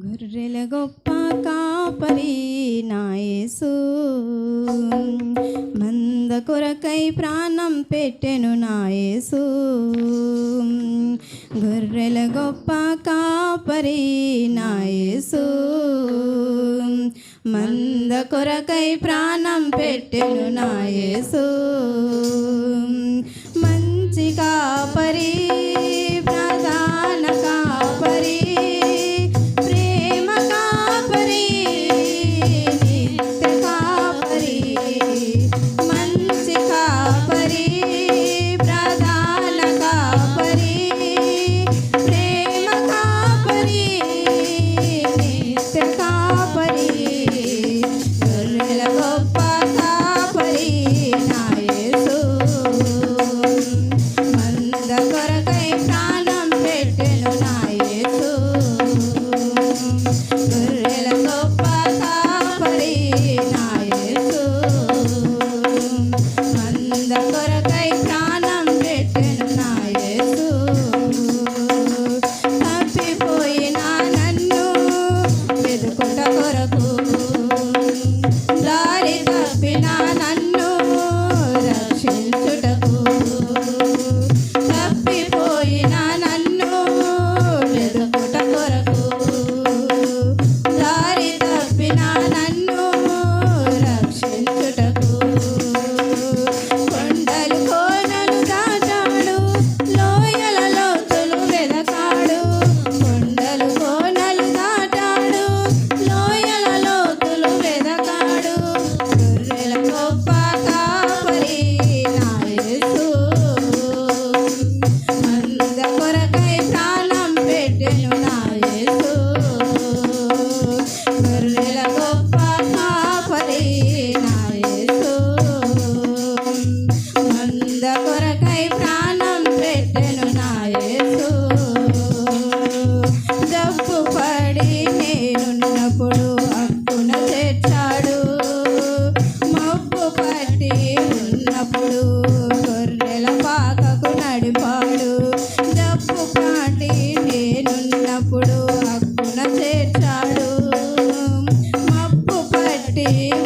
గొర్రెల గొప్ప కాపరి నాయసు మంద కొరకై ప్రాణం పెట్టెను నాయసు గొర్రెల గొప్ప కాపరి నాయసు మంద కొరకై ప్రాణం పెట్టెను నాయసు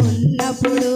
ఉన్నప్పుడు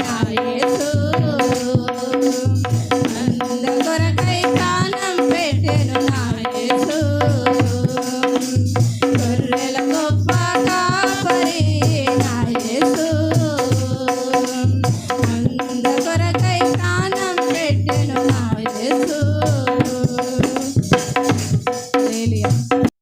yeah.